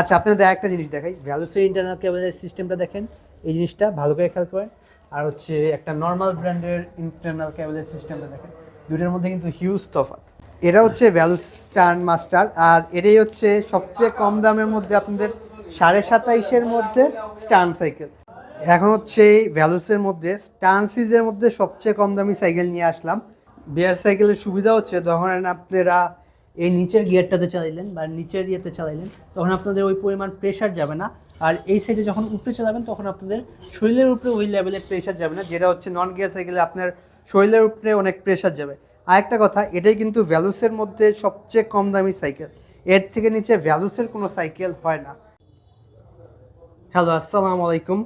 আচ্ছা আপনাদের একটা জিনিস দেখাই। ভ্যালুসের ইন্টারনাল কেবলের সিস্টেমটা দেখেন। এই জিনিসটা ভালো করে খেয়াল করেন। আর হচ্ছে একটা নর্মাল ব্র্যান্ডের ইন্টারনাল কেবলের সিস্টেমটা দেখেন। দুটোর মধ্যে কিন্তু হিউজ তফাৎ। এটা হচ্ছে ভ্যালু স্টার্ন মাস্টার আর এটাই হচ্ছে সবচেয়ে কম দামের মধ্যে আপনাদের সাড়ে সাতাইশের মধ্যে স্টান সাইকেল এখন হচ্ছে এই ভ্যালুসের মধ্যে স্টার্ন সিজের মধ্যে সবচেয়ে কম দামি সাইকেল নিয়ে আসলাম। বিয়ার সাইকেলের সুবিধা হচ্ছে তখন আপনারা এই নিচের গিয়ারটাতে চালাইলেন বা নিচের ইয়েতে চালাইলেন, তখন আপনাদের ওই পরিমাণ প্রেশার যাবে না। আর এই সাইডে যখন উপরে চালাবেন, তখন আপনাদের শরীরের উপরে ওই লেভেলের প্রেশার যাবে না, যেটা হচ্ছে নন গিয়ার সাইকেলে আপনার শরীরের উপরে অনেক প্রেশার যাবে। আরেকটা কথা, এটাই কিন্তু ভ্যালুসের মধ্যে সবচেয়ে কম দামি সাইকেল এর থেকে নিচে ভ্যালুসের কোনো সাইকেল হয় না। হ্যালো আসসালামু আলাইকুম।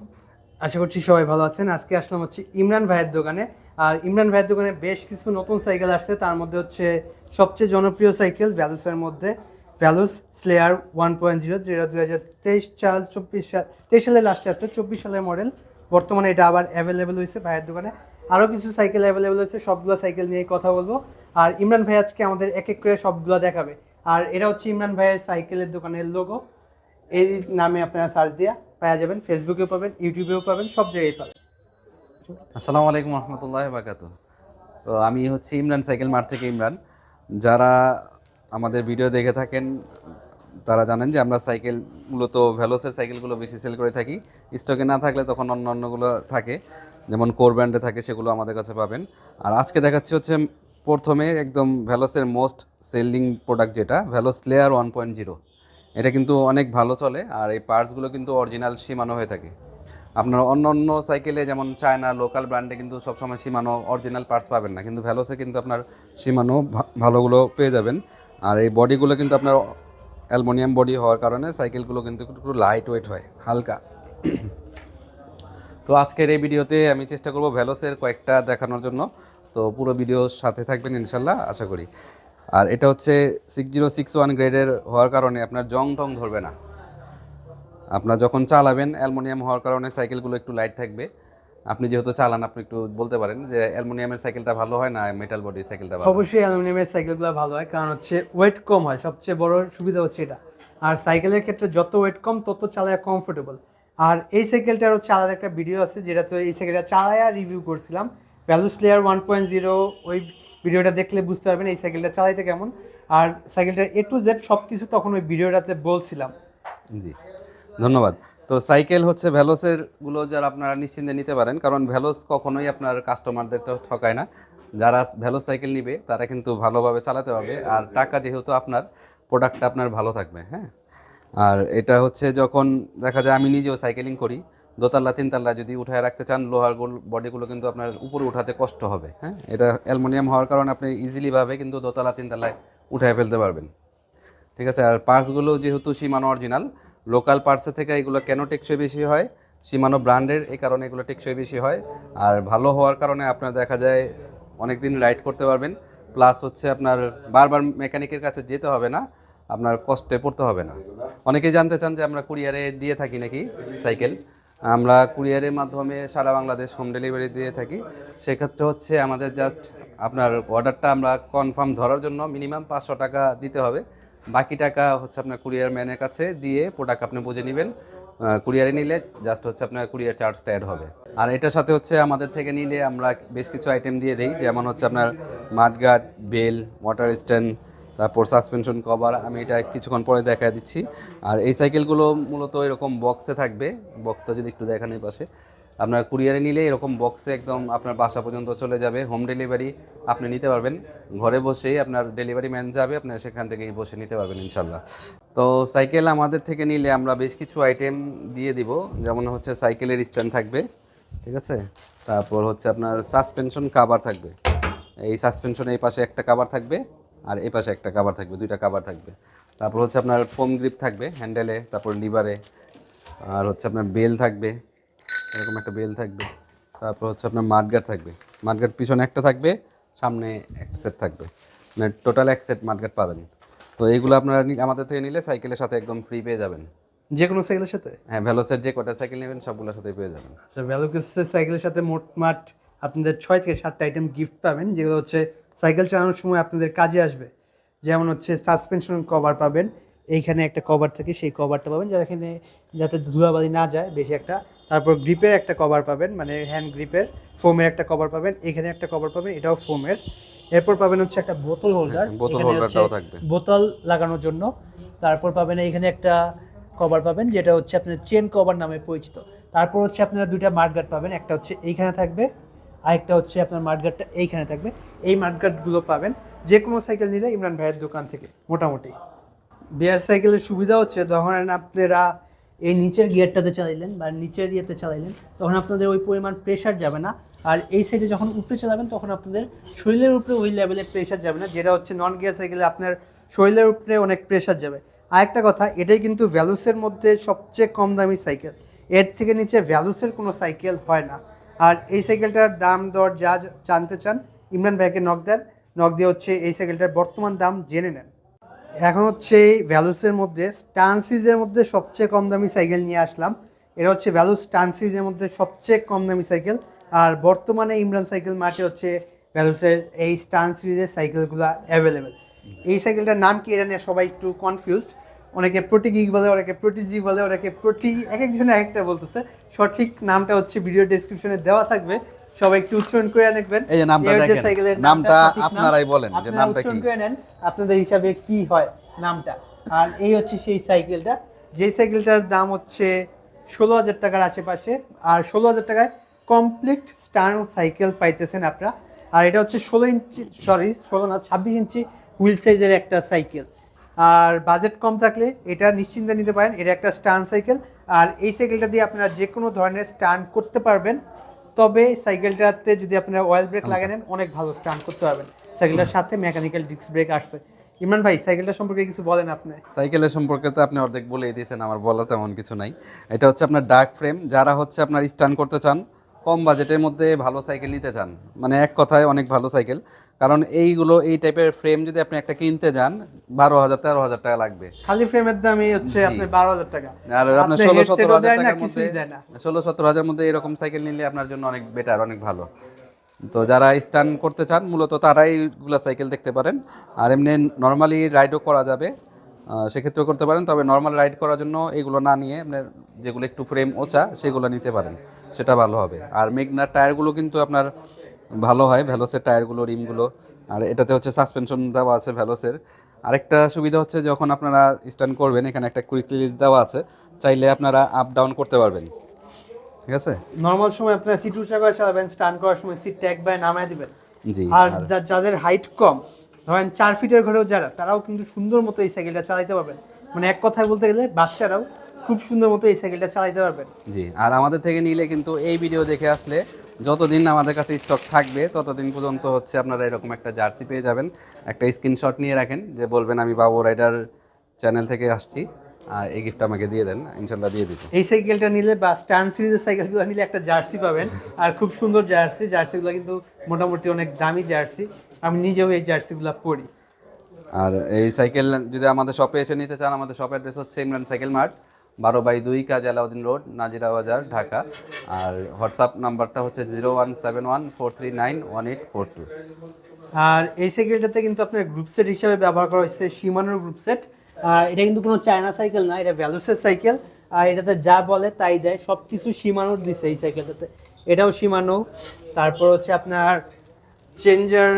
আশা করছি সবাই ভালো আছেন। আজকে আসলাম হচ্ছে ইমরান ভাইয়ের দোকানে। আর ইমরান ভাইয়ের দোকানে বেশ কিছু নতুন সাইকেল আসছে। তার মধ্যে হচ্ছে সবচেয়ে জনপ্রিয় সাইকেল ভ্যালুসের মধ্যে Values slayer one point zero, যেটা দু হাজার তেইশ সাল, চব্বিশ সাল, তেইশ সালে লাস্টে আসছে চব্বিশ সালের মডেল বর্তমানে এটা আবার অ্যাভেলেবেল হয়েছে ভাইয়ের দোকানে। আরও কিছু সাইকেল অ্যাভেলেবেল হয়েছে, সবগুলো সাইকেল নিয়ে কথা বলব। আর ইমরান ভাই আজকে আমাদের এক এক করে সবগুলো দেখাবে। আর এটা হচ্ছে ইমরান ভাইয়ের সাইকেলের দোকানের লোগো এই নামে আপনারা সার্চ দিয়ে পাওয়া যাবেন ফেসবুকেও পাবেন ইউটিউবেও পাবেন, সব জায়গায় পাবেন। আসসালামু আলাইকুম রহমতুল্লাহ বাকাতু তো আমি হচ্ছে ইমরান, সাইকেল মার্ট থেকে ইমরান। যারা আমাদের ভিডিও দেখে থাকেন, তারা জানেন যে আমরা সাইকেল মূলত ভ্যালোসের সাইকেলগুলো বেশি সেল করে থাকি। স্টকে না থাকলে তখন অন্য অন্যগুলো থাকে, যেমন কোর ব্র্যান্ডে থাকে, সেগুলো আমাদের কাছে পাবেন। আর আজকে দেখাচ্ছি হচ্ছে প্রথমে একদম ভ্যালোসের মোস্ট সেলিং প্রোডাক্ট যেটা Values layer one point zero এটা কিন্তু অনেক ভালো চলে, আর এই পার্টসগুলো কিন্তু অরিজিনাল সীমানো হয়ে থাকে। আপনার অন্য অন্য সাইকেলে যেমন চায়না লোকাল ব্র্যান্ডে কিন্তু সবসময় সীমানো অরিজিনাল পার্টস পাবেন না। কিন্তু ভ্যালোসে কিন্তু আপনার সীমানো ভালোগুলো পেয়ে যাবেন। আর এই বডিগুলো কিন্তু আপনার অ্যালমোনিয়াম বডি হওয়ার কারণে সাইকেলগুলো কিন্তু একটু লাইট ওয়েট হয়, হালকা। তো আজকের এই ভিডিওতে আমি চেষ্টা করব ভ্যালোসের কয়েকটা দেখানোর জন্য। তো পুরো ভিডিওর সাথে থাকবেন ইনশাল্লাহ, আশা করি। আর এটা হচ্ছে সিক্স জিরো সিক্স ওয়ান গ্রেডের হওয়ার কারণে আপনার জং টং ধরবে না। আপনার যখন চালাবেন অ্যালুমিনিয়াম হওয়ার কারণে সাইকেলগুলো একটু লাইট থাকবে। আপনি যেহেতু চালান আপনি একটু বলতে পারেন যে অ্যালুমিনিয়ামের সাইকেলটা ভালো হয় না মেটাল বডি সাইকেলটা ভালো অবশ্যই অ্যালুমিনিয়ামের সাইকেলগুলো ভালো হয় কারণ হচ্ছে ওয়েট কম হয়। সবচেয়ে বড় সুবিধা হচ্ছে এটা। আর সাইকেলের ক্ষেত্রে যত ওয়েট কম তত চালায় কমফোর্টেবল আর এই সাইকেলটার হচ্ছে আলাদা একটা ভিডিও আছে যেটা তো এই সাইকেলটা চালায়া রিভিউ করছিলাম। Values layer one point zero ওই ভিডিওটা দেখলে বুঝতে পারবেন এই সাইকেলটা চালাইতে কেমন। আর সাইকেলটার এ টু জেড সব কিছু তখন ওই ভিডিওটাতে বলছিলাম। জি। ধন্যবাদ। তো সাইকেল হচ্ছে ভ্যালোসেরগুলো যারা আপনারা নিশ্চিন্তে নিতে পারেন, কারণ ভ্যালোস কখনোই আপনার কাস্টমারদের ঠকায় না। যারা ভ্যালোস সাইকেল নিবে, তারা কিন্তু ভালোভাবে চালাতে পারবে, আর টাকা যেহেতু আপনার, প্রোডাক্টটা আপনার ভালো থাকবে হ্যাঁ? আর এটা হচ্ছে যখন দেখা যায় আমি নিজেও সাইকেলিং করি, দোতলা, তিনতলা যদি উঠায় রাখতে চান, লোহার গোল বডিগুলো কিন্তু আপনার উপরে উঠাতে কষ্ট হবে হ্যাঁ? এটা অ্যালুমিনিয়াম হওয়ার কারণে আপনি ইজিলিভাবে কিন্তু দোতলা, তিনতলায় উঠায় ফেলতে পারবেন। ঠিক আছে? আর পার্টসগুলো যেহেতু সীমানো অরিজিনাল লোকাল পার্সে থেকে এগুলো কেন টেকসই বেশি হয়? সীমানো ব্র্যান্ডের এই কারণে এগুলো টেকসই বেশি হয়। আর ভালো হওয়ার কারণে আপনার দেখা যায় অনেক দিন রাইড করতে পারবেন। প্লাস হচ্ছে আপনার বারবার মেকানিকের কাছে যেতে হবে না, আপনার কষ্টে পড়তে হবে না। অনেকেই জানতে চান যে আমরা কুরিয়ারে দিয়ে থাকি নাকি সাইকেল? আমরা কুরিয়ারের মাধ্যমে সারা বাংলাদেশ হোম ডেলিভারি দিয়ে থাকি। সেক্ষেত্রে হচ্ছে আমাদের জাস্ট আপনার অর্ডারটা আমরা কনফার্ম ধরার জন্য মিনিমাম পাঁচশো টাকা দিতে হবে। বাকি টাকা হচ্ছে আপনার কুরিয়ার ম্যানের কাছে দিয়ে প্রোডাক্ট আপনি বুঝে নেবেন। কুরিয়ারে নিলে জাস্ট হচ্ছে আপনার কুরিয়ার চার্জটা অ্যাড হবে। আর এটার সাথে হচ্ছে আমাদের থেকে নিলে আমরা বেশ কিছু আইটেম দিয়ে দিই, যেমন হচ্ছে আপনার মাঠগার্ড বেল ওয়াটার স্ট্যান্ড তারপর সাসপেনশন কভার আমি এটা কিছুক্ষণ পরে দেখা দিচ্ছি। আর এই সাইকেলগুলো মূলত এরকম বক্সে থাকবে। বক্সটা যদি একটু দেখান এই পাশে। আপনার কুরিয়ারে নিলে এরকম বক্সে একদম আপনার বাসা পর্যন্ত চলে যাবে হোম ডেলিভারি আপনি নিতে পারবেন। ঘরে বসেই আপনার ডেলিভারি ম্যান যাবে আপনার সেখান থেকেই বসে নিতে পারবেন ইনশাল্লাহ। তো সাইকেল আমাদের থেকে নিলে আমরা বেশ কিছু আইটেম দিয়ে দিব, যেমন হচ্ছে সাইকেলের স্ট্যান্ড থাকবে, ঠিক আছে? তারপর হচ্ছে আপনার সাসপেনশন কাভার থাকবে। এই সাসপেনশন এই পাশে একটা কাভার থাকবে আর এই পাশে একটা কাভার থাকবে, দুইটা কাভার থাকবে। তারপর হচ্ছে আপনার ফোম গ্রিপ থাকবে হ্যান্ডেলে তারপর লিভারে আর হচ্ছে আপনার বেল থাকবে। এরকম একটা বেল থাকবে। তারপর হচ্ছে আপনার মাঠগার্ড থাকবে। মাঠগার্ড পিছনে একটা থাকবে সামনে একটা সেট থাকবে। মানে টোটাল এক সেট মাঠগার্ড পাবেন। তো এইগুলো আপনারা আমাদের থেকে নিলে সাইকেলের সাথে একদম ফ্রি পেয়ে যাবেন। যে কোনো সাইকেলের সাথে? হ্যাঁ ভ্যালোসের যে কটা সাইকেল নেবেন সবগুলোর সাথে পেয়ে যাবেন। আচ্ছা ভ্যালুকেসের সাইকেলের সাথে মোট মাঠ আপনাদের ছয় থেকে সাতটা আইটেম গিফট পাবেন যেগুলো হচ্ছে সাইকেল চালানোর সময় আপনাদের কাজে আসবে। যেমন হচ্ছে সাসপেনশন কভার পাবেন এইখানে একটা কভার থাকে সেই কভারটা পাবেন। যেখানে যাতে ধুলাবালি না যায় বেশি একটা তারপর গ্রিপের একটা কভার পাবেন মানে হ্যান্ড গ্রিপের ফোমের একটা কভার পাবেন এখানে একটা কভার পাবেন এটাও ফোমের এরপর পাবেন হচ্ছে একটা বোতল হোল্ডার বোতল হোল্ডারটাও থাকবে। বোতল লাগানোর জন্য। তারপর পাবেন এখানে একটা কভার পাবেন যেটা হচ্ছে আপনার চেন কভার নামে পরিচিত। তারপর হচ্ছে আপনারা দুইটা মার্কগার্ড পাবেন একটা হচ্ছে এইখানে থাকবে আরেকটা হচ্ছে আপনার মার্কগার্ডটা এইখানে থাকবে। এই মার্কগার্ডগুলো পাবেন যে কোনো সাইকেল নিলে ইমরান ভাইয়ের দোকান থেকে মোটামুটি। বিয়ার সাইকেলের সুবিধা হচ্ছে তখন আপনারা এই নিচের গিয়ারটাতে চালাইলেন বা নিচের ইয়েতে চালাইলেন, তখন আপনাদের ওই পরিমাণ প্রেশার যাবে না। আর এই সাইডে যখন উপরে চালাবেন, তখন আপনাদের শরীরের উপরে ওই লেভেলের প্রেশার যাবে না, যেটা হচ্ছে নন গিয়ার সাইকেলে আপনার শরীরের উপরে অনেক প্রেশার যাবে। আরেকটা কথা, এটাই কিন্তু ভ্যালুসের মধ্যে সবচেয়ে কম দামি সাইকেল এর থেকে নিচে ভ্যালুসের কোনো সাইকেল হয় না। আর এই সাইকেলটার দাম, দর যা জানতে চান, ইমরান ভাইকে নক দেন। নক দিয়ে হচ্ছে এই সাইকেলটার বর্তমান দাম জেনে নেন। এখন হচ্ছে ভ্যালুসের মধ্যে স্টান সিরিজের মধ্যে সবচেয়ে কম দামি সাইকেল নিয়ে আসলাম। এটা হচ্ছে ভ্যালুস স্টান সিরিজের মধ্যে সবচেয়ে কম দামি সাইকেল আর বর্তমানে ইমরান সাইকেল মার্টে হচ্ছে ভ্যালুসের এই স্টান সিরিজের সাইকেলগুলো অ্যাভেলেবেল এই সাইকেলটার নাম কি এটা নিয়ে সবাই একটু কনফিউজড অনেকে প্রতি গিগ বলে, অনেকে প্রতি জি বলে, অনেকে প্রতি এক একজন একটা বলতেছে। সঠিক নামটা হচ্ছে ভিডিও ডেসক্রিপশনে দেওয়া থাকবে। সবাই একটু উচ্চারণ করে দেখবেন। এই যে নামটা দেখেন। নামটা আপনারাই বলেন যে নামটা কি? করে নেন আপনাদের হিসাবে কি হয় নামটা। আর এই হচ্ছে সেই সাইকেলটা। যেই সাইকেলটার দাম হচ্ছে ষোলো হাজার টাকার আশেপাশে। আর ষোলো হাজার টাকায় কমপ্লিট স্টার সাইকেল পাইতেছেন আপনারা। আর এটা হচ্ছে ষোলো ইঞ্চি সরি ষোলো না ছাব্বিশ ইঞ্চি হুইল সাইজের একটা সাইকেল। আর বাজেট কম থাকলে এটা নিশ্চিন্তে নিতে পারেন। এটা একটা স্টান সাইকেল। আর এই সাইকেলটা দিয়ে আপনারা যে কোনো ধরনের স্টান করতে পারবেন। তবে সাইকেলটাতে যদি আপনারা অয়েল ব্রেক লাগিয়ে নেন অনেক ভালো স্টান্ট করতে পারবেন। সাইকেলটার সাথে মেকানিক্যাল ডিস্ক ব্রেক আসছে। ইমরান ভাই সাইকেলটা সম্পর্কে কিছু বলেন আপনি? সাইকেলের সম্পর্কে তো আপনি অর্ধেক বলেই দিয়েছেন আমার বলা তেমন কিছু নাই। এটা হচ্ছে আপনার ডার্ক ফ্রেম যারা হচ্ছে আপনার স্টান করতে চান কম বাজেটের মধ্যে ভালো সাইকেল নিতে চান। মানে এক কথায় অনেক ভালো সাইকেল কারণ এইগুলো এই টাইপের ফ্রেম যদি আপনি একটা কিনতে যান বারো হাজার তেরো হাজার টাকা লাগবে। খালি ফ্রেমের দামই হচ্ছে আপনার বারো হাজার টাকা। আর আপনার ষোলো সতেরো হাজার টাকার মধ্যে। ষোলো সতেরো হাজার মধ্যে এরকম সাইকেল নিলে আপনার জন্য অনেক বেটার অনেক ভালো। তো যারা স্টান করতে চান মূলত তারাই এগুলো সাইকেল দেখতে পারেন। আর এমনি নর্মালি রাইডও করা যাবে। সেক্ষেত্রেও করতে পারেন তবে নর্মাল রাইড করার জন্য এগুলো না নিয়ে আপনার যেগুলো একটু ফ্রেম ওচা সেগুলো নিতে পারেন সেটা ভালো হবে। আর মেঘনার টায়ারগুলো কিন্তু আপনার ভালো হয় ভ্যালোসের টায়ারগুলো রিমগুলো আর এটাতে হচ্ছে সাসপেনশন দেওয়া আছে ভ্যালোসের আরেকটা সুবিধা হচ্ছে যখন আপনারা স্ট্যান্ড করবেন এখানে একটা কুইক রিলিজ দেওয়া আছে চাইলে আপনারা আপ ডাউন করতে পারবেন। ঠিক আছে? নর্মাল সময় আপনারা সিট উঁচা করে চালাবেন স্টান করার সময় সিট সিটটা একবার নামায় দিবেন। জি আর যাদের হাইট কম ধরেন চার ফিটের ঘরেও যারা তারাও কিন্তু সুন্দর মতো এই সাইকেলটা চালাইতে পারবেন। মানে এক কথায় বলতে গেলে বাচ্চারাও খুব সুন্দর মতো এই সাইকেলটা চালাইতে পারবেন। জি আর আমাদের থেকে নিলে কিন্তু এই ভিডিও দেখে আসলে যতদিন আমাদের কাছে স্টক থাকবে ততদিন পর্যন্ত হচ্ছে আপনারা এরকম একটা জার্সি পেয়ে যাবেন। একটা স্ক্রিনশট নিয়ে রাখেন যে বলবেন আমি বাবু রাইডার চ্যানেল থেকে আসছি আর এই গিফট আমাকে দিয়ে দেন ইনশাল্লাহ দিয়ে দিব। এই সাইকেলটা নিলে বা স্ট্যান্ড সিরিজের সাইকেলগুলো নিলে একটা জার্সি পাবেন। আর খুব সুন্দর জার্সি জার্সিগুলো কিন্তু মোটামুটি অনেক দামি জার্সি আমি নিজেও এই জার্সিগুলো পরি। আর এই সাইকেল যদি আমাদের শপে এসে নিতে চান আমাদের শপ অ্যাড্রেস হচ্ছে ইমরান সাইকেল মার্ট বারো বাই দুই কাজ আলাউদ্দিন রোড নাজিরা বাজার ঢাকা। আর হোয়াটসঅ্যাপ নাম্বারটা হচ্ছে zero one seven one four three nine one eight four two. আর এই সাইকেলটাতে কিন্তু আপনার গ্রুপ সেট হিসাবে ব্যবহার করা হয়েছে সীমানোর গ্রুপ সেট আর এটা কিন্তু কোনো চায়না সাইকেল না এটা ভ্যালুসের সাইকেল। আর এটাতে যা বলে তাই দেয় সব কিছু সীমানোর দিছে এই সাইকেলটাতে। এটাও সীমানো তারপর হচ্ছে আপনার চেঞ্জার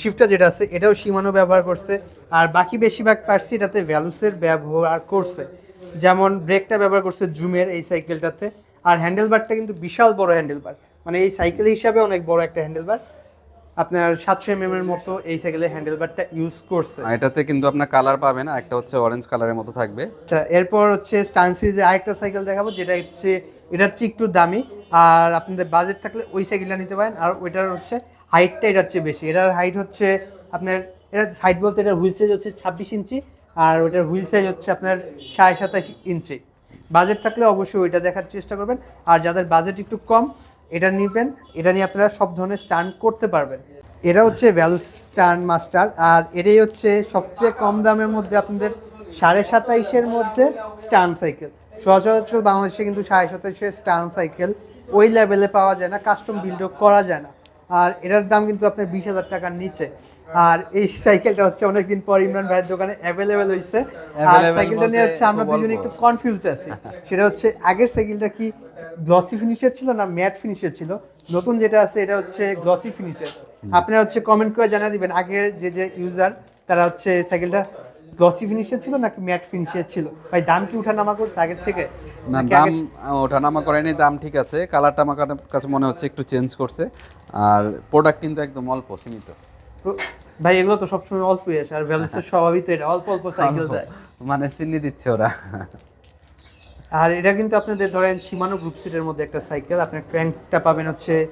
শিফটটা যেটা আছে এটাও সীমানো ব্যবহার করছে। আর বাকি বেশিরভাগ পার্টস এটাতে ভ্যালুসের ব্যবহার করছে। যেমন ব্রেকটা ব্যবহার করছে জুমের এই সাইকেলটাতে আর হ্যান্ডেলবারটা কিন্তু বিশাল বড় হ্যান্ডেলবার মানে এই সাইকেল হিসাবে অনেক বড় একটা হ্যান্ডেলবার আপনার সাতশো এম এর মতো এই সাইকেলের হ্যান্ডেলবারটা ইউজ করছে। আর এটাতে কিন্তু আপনার কালার পাবেন একটা হচ্ছে অরেঞ্জ কালারের মতো থাকবে। আচ্ছা এরপর হচ্ছে স্টান সিরিজের আরেকটা সাইকেল দেখাবো যেটা হচ্ছে এটা হচ্ছে একটু দামি। আর আপনাদের বাজেট থাকলে ওই সাইকেলটা নিতে পারেন। আর ওইটার হচ্ছে হাইটটা এটার চেয়ে বেশি। এটার হাইট হচ্ছে আপনার, এটা হাইট বলতে এটার হুইল সাইজ হচ্ছে ছাব্বিশ ইঞ্চি আর ওইটার হুইল সাইজ হচ্ছে আপনার সাড়ে সাতাশ ইঞ্চি। বাজেট থাকলে অবশ্যই ওইটা দেখার চেষ্টা করবেন। আর যাদের বাজেট একটু কম, এটা নিবেন। এটা নিয়ে আপনারা সব ধরনের স্টান্ট করতে পারবেন। এটা হচ্ছে ভ্যালু স্টান্ট মাস্টার আর এটাই হচ্ছে সবচেয়ে কম দামের মধ্যে আপনাদের সাড়ে সাতাইশের মধ্যে স্টান সাইকেল সচরাচর বাংলাদেশে কিন্তু সাড়ে সাতাইশের স্টান সাইকেল ওই লেভেলে পাওয়া যায় না কাস্টম বিল্ডও করা যায় না। আর এটার দাম কিন্তু আপনার বিশ হাজার টাকার নিচে। আর এই সাইকেলটা হচ্ছে অনেকদিন পর ইমরান ভাইয়ের দোকানে অ্যাভেলেবেল হয়েছে আর সাইকেলটা নিয়ে হচ্ছে আমরা দুজনে একটু কনফিউজড আছি। সেটা হচ্ছে আগের সাইকেলটা কি গ্লসি ফিনিশের ছিল না ম্যাট ফিনিশের ছিল? নতুন যেটা আছে এটা হচ্ছে গ্লসি ফিনিশের আপনারা হচ্ছে কমেন্ট করে জানা দিবেন। আগের যে যে ইউজার তারা হচ্ছে সাইকেলটা গ্লসি ফিনিশের ছিল নাকি ম্যাট ফিনিশের ছিল? ভাই দাম কি উঠানামা করছে আগের থেকে? না দাম আগের- ওঠানামা করেনি দাম ঠিক আছে। কালারটা আমার কাছে মনে হচ্ছে একটু চেঞ্জ করছে। আর প্রোডাক্ট কিন্তু একদম অল্প সীমিত। তো- ভাই এগুলো তো সবসময় অল্পই আসে আর ভ্যালুসের স্বভাবই তো এটা অল্প অল্প সাইকেল দেয়। মানে চিনি দিচ্ছে ওরা। আর এটা কিন্তু আপনাদের ধরেন সীমানো গ্রুপ সিটের মধ্যে একটা সাইকেল আপনার ক্র্যাঙ্কটা পাবেন হচ্ছে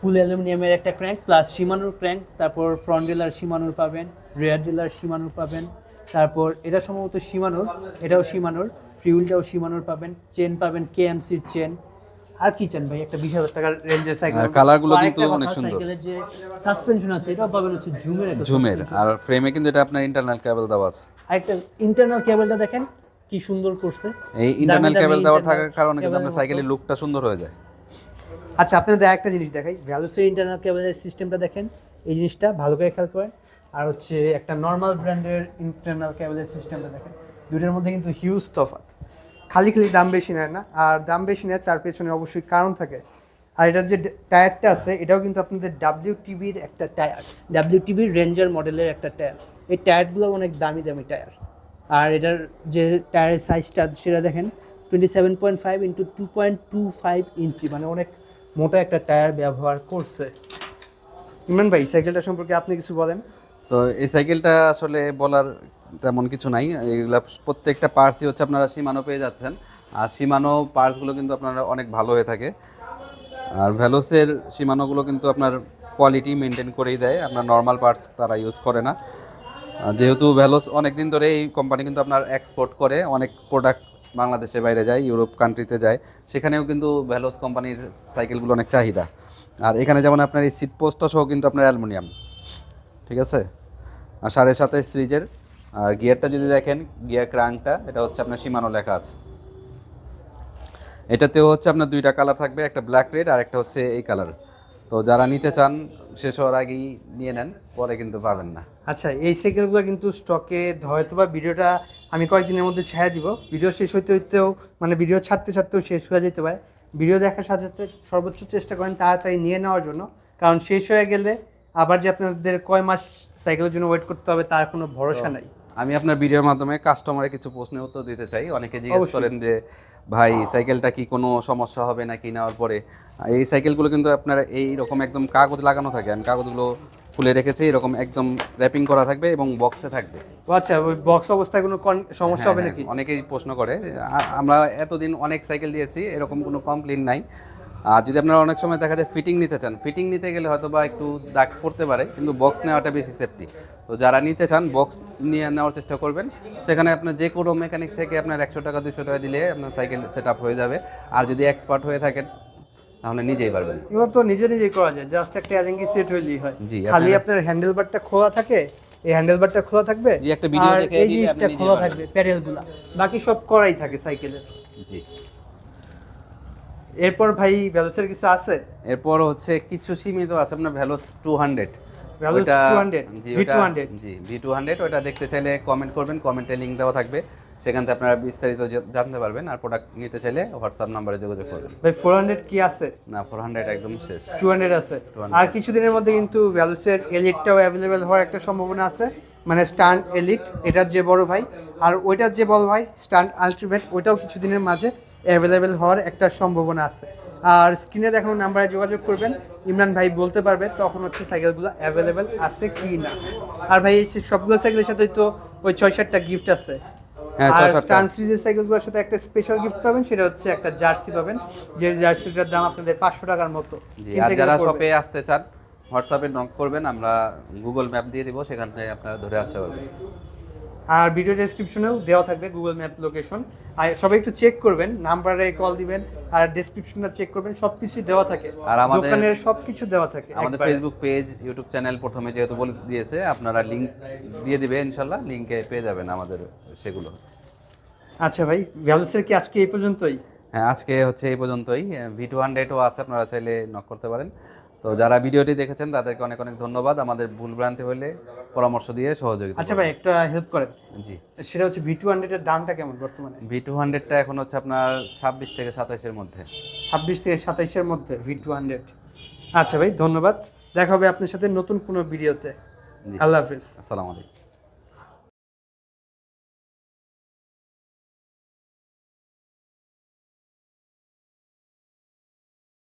ফুল অ্যালুমিনিয়ামের একটা ক্র্যাঙ্ক প্লাস সীমানোর ক্র্যাঙ্ক তারপর ফ্রন্ট ডিলার সীমানোর পাবেন রেয়ার ডিলার সীমানোর পাবেন। তারপর এটা সম্ভবত সীমানোর এটাও সীমানোর ফ্রিউলটাও সীমানোর পাবেন চেন পাবেন কেএমসির চেন আর কি চেন ভাই? একটা বিশ হাজার টাকার রেঞ্জের সাইকেল আর colour গুলো আর কিন্তু অনেক সুন্দর। সাইকেলের যে সাসপেনশন আছে এটাও পাবেন হচ্ছে জুমের ঝুমের। আর ফ্রেমে কিন্তু এটা আপনার ইন্টারনাল কেবল দেওয়া আছে। আরেকটা ইন্টারনাল কেবলটা দেখেন কি সুন্দর করছে। এই ইন্টারনাল কেবল দেওয়ার থাকার কারণে কিন্তু আপনার সাইকেলের লুকটা সুন্দর হয়ে যায়। আচ্ছা আপনাদের একটা জিনিস দেখাই। ভ্যালুসের ইন্টারনাল কেবলের সিস্টেমটা দেখেন। এই জিনিসটা ভালো করে খেয়াল করেন। আর হচ্ছে একটা নর্মাল ব্র্যান্ডের ইন্টারনাল কেবলের সিস্টেমটা দেখেন। দুটোর মধ্যে কিন্তু হিউজ তফাৎ। খালি খালি দাম বেশি নেয় না আর দাম বেশি নেয় তার পেছনে অবশ্যই কারণ থাকে। আর এটার যে টায়ারটা আছে এটাও কিন্তু আপনাদের ডাব্লিউ টিভির একটা টায়ার ডাব্লিউ টিভির রেঞ্জার মডেলের একটা টায়ার এই টায়ারগুলো অনেক দামি দামি টায়ার আর এটার যে টায়ারের সাইজটা সেটা দেখেন twenty seven point five into two point two five ইঞ্চি মানে অনেক মোটা একটা টায়ার ব্যবহার করছে। ইমরান ভাই সাইকেলটা সম্পর্কে আপনি কিছু বলেন? তো এই সাইকেলটা আসলে বলার তেমন কিছু নাই। এগুলা প্রত্যেকটা পার্টসই হচ্ছে আপনারা সীমানো পেয়ে যাচ্ছেন। আর সীমানো পার্টসগুলো কিন্তু আপনারা অনেক ভালো হয়ে থাকে। আর ভ্যালোসের সীমানোগুলো কিন্তু আপনার কোয়ালিটি মেনটেন করেই দেয়। আপনার নর্মাল পার্টস তারা ইউজ করে না। যেহেতু ভ্যালোস অনেক দিন ধরে এই কোম্পানি কিন্তু আপনার এক্সপোর্ট করে, অনেক প্রোডাক্ট বাংলাদেশে বাইরে যায়, ইউরোপ কান্ট্রিতে যায়, সেখানেও কিন্তু ভ্যালোস কোম্পানির সাইকেলগুলো অনেক চাহিদা। আর এখানে যেমন আপনার এই সিট পোস্টটা সহ কিন্তু আপনার অ্যালুমিনিয়াম। ঠিক আছে? আর সাড়ে সাতাশ সিরিজের, আর গিয়ারটা যদি দেখেন, গিয়ার ক্রাঙ্কটা, এটা হচ্ছে আপনার সীমানো লেখা আছে। এটাতেও হচ্ছে আপনার দুইটা কালার থাকবে, একটা ব্ল্যাক রেড আর একটা হচ্ছে এই কালার। তো যারা নিতে চান, শেষ হওয়ার আগেই নিয়ে নেন, পরে কিন্তু পাবেন না। আচ্ছা এই সাইকেলগুলো কিন্তু স্টকে হয়তো বা ভিডিওটা আমি কয়েকদিনের মধ্যে ছেড়ে দিব। ভিডিও শেষ হইতে হইতেও মানে ভিডিও ছাড়তে ছাড়তেও শেষ হয়ে যেতে পারে। ভিডিও দেখার সাথে সাথে সর্বোচ্চ চেষ্টা করেন তাড়াতাড়ি নিয়ে নেওয়ার জন্য, কারণ শেষ হয়ে গেলে আবার যে আপনাদের কয় মাস সাইকেলের জন্য ওয়েট করতে হবে তার কোনো ভরসা নাই? আমি আপনার ভিডিওর মাধ্যমে কাস্টমারের কিছু প্রশ্নের উত্তর দিতে চাই। অনেকে জিজ্ঞেস করেন যে ভাই সাইকেলটা কি কোনো সমস্যা হবে নাকি নেওয়ার পরে? এই সাইকেলগুলো কিন্তু আপনার এই রকম একদম কাগজ লাগানো থাকে। আমি কাগজগুলো খুলে রেখেছি এরকম একদম র্যাপিং করা থাকবে এবং বক্সে থাকবে। ও আচ্ছা ওই বক্স অবস্থায় কোনো সমস্যা হবে হ্যাঁ, নাকি? হ্যাঁ, অনেকেই প্রশ্ন করে। আমরা এতদিন অনেক সাইকেল দিয়েছি এরকম কোনো কমপ্লেন নাই। আর যদি আপনারা অনেক সময় দেখা যায় ফিটিং নিতে চান ফিটিং নিতে গেলে হয়তো বা একটু দাগ পড়তে পারে কিন্তু বক্স নেওয়াটা বেশি সেফটি তো যারা নিতে চান বক্স নিয়ে নেওয়ার চেষ্টা করবেন। সেখানে আপনার যে কোনো মেকানিক থেকে আপনার একশো টাকা দুশো টাকা দিলে আপনার সাইকেল সেট হয়ে যাবে। আর যদি এক্সপার্ট হয়ে থাকেন তাহলে নিজেই পারবেন। এগুলো তো নিজে নিজেই করা যায় জাস্ট একটা অ্যালেঙ্গি সেট হইলেই হয়। জি, খালি আপনার হ্যান্ডেল বারটা খোলা থাকে এই হ্যান্ডেল বারটা খোলা থাকবে জি, একটা আর দেখে এই জিনিসটা খোলা থাকবে প্যাডেলগুলা। বাকি সব করাই থাকে সাইকেলের জি। এরপর ভাই ভ্যালুসের কিছু আছে? এরপর হচ্ছে কিছু সীমিত আছে আপনার Veloz two hundred Veloz 200, V200 G two hundred ওটা দেখতে চাইলে কমেন্ট করবেন কমেন্টে লিঙ্ক দেওয়া থাকবে। সেখান থেকে আপনারা বিস্তারিত জানতে পারবেন আর প্রোডাক্ট নিতে চাইলে হোয়াটসঅ্যাপ নাম্বারে যোগাযোগ করবেন। ভাই ফোর হান্ড্রেড কি আছে? না ফোর হান্ড্রেড একদম শেষ। টু হান্ড্রেড আছে। আর কিছুদিনের মধ্যে কিন্তু ভ্যালুসের এলিটটাও অ্যাভেলেবেল হওয়ার একটা সম্ভাবনা আছে মানে স্টান এলিট এটার যে বড় ভাই। আর ওইটার যে বড় ভাই স্টান আলটিমেট ওইটাও কিছুদিনের মাঝে অ্যাভেলেবেল হওয়ার একটা সম্ভাবনা আছে। আর স্ক্রিনে দেখানো নাম্বারে যোগাযোগ করবেন। ইমরান ভাই বলতে পারবে তখন হচ্ছে সাইকেলগুলো অ্যাভেলেবেল আছে কি না। আর ভাই এই সবগুলো সাইকেলের সাথে তো ওই ছয় সাতটা গিফট আছে আর স্টান সিরিজের সাইকেলগুলোর সাথে একটা স্পেশাল গিফট পাবেন সেটা হচ্ছে একটা জার্সি পাবেন। যে জার্সিটার দাম আপনাদের পাঁচশো টাকার মতো। জি কিনতে আর গেলে যারা শপে আসতে চান হোয়াটসঅ্যাপে নক করবেন আমরা গুগল ম্যাপ দিয়ে দিব সেখান থেকে আপনারা ধরে আসতে পারবেন। আর ভিডিও ডেসক্রিপশনেও দেওয়া থাকবে গুগল ম্যাপ লোকেশন আর সবাই একটু চেক করবেন নাম্বারে কল দিবেন আর ডেসক্রিপশনটা চেক করবেন সব কিছু দেওয়া থাকে। আর আমাদের- দোকানের সব কিছু দেওয়া থাকে আমাদের ফেসবুক পেজ ইউটিউব চ্যানেল প্রথমে যেহেতু বলে দিয়েছে আপনারা লিঙ্ক দিয়ে দিবে ইনশাল্লাহ লিঙ্কে পেয়ে যাবেন আমাদের সেগুলো। আচ্ছা ভাই ভ্যালুসের কি আজকে এই পর্যন্তই? হ্যাঁ আজকে হচ্ছে এই পর্যন্তই। ভি টু হান্ড্রেডও আছে আপনারা চাইলে নক করতে পারেন। তো যারা ভিডিওটি দেখেছেন তাদেরকে অনেক অনেক ধন্যবাদ। আমাদের ভুল ভ্রান্তি হলে পরামর্শ দিয়ে সহযোগিতা আচ্ছা ভাই একটা হেল্প করেন। জি। সেটা হচ্ছে ভি টু হান্ড্রেডের দামটা কেমন বর্তমানে? ভি টু হান্ড্রেডটা এখন হচ্ছে আপনার ছাব্বিশ থেকে সাতাইশের মধ্যে। ছাব্বিশ থেকে সাতাইশের মধ্যে ভি টু হান্ড্রেড আচ্ছা ভাই ধন্যবাদ। দেখা হবে আপনার সাথে নতুন কোনো ভিডিওতে। আল্লাহ হাফিজ। আসসালামু আলাইকুম।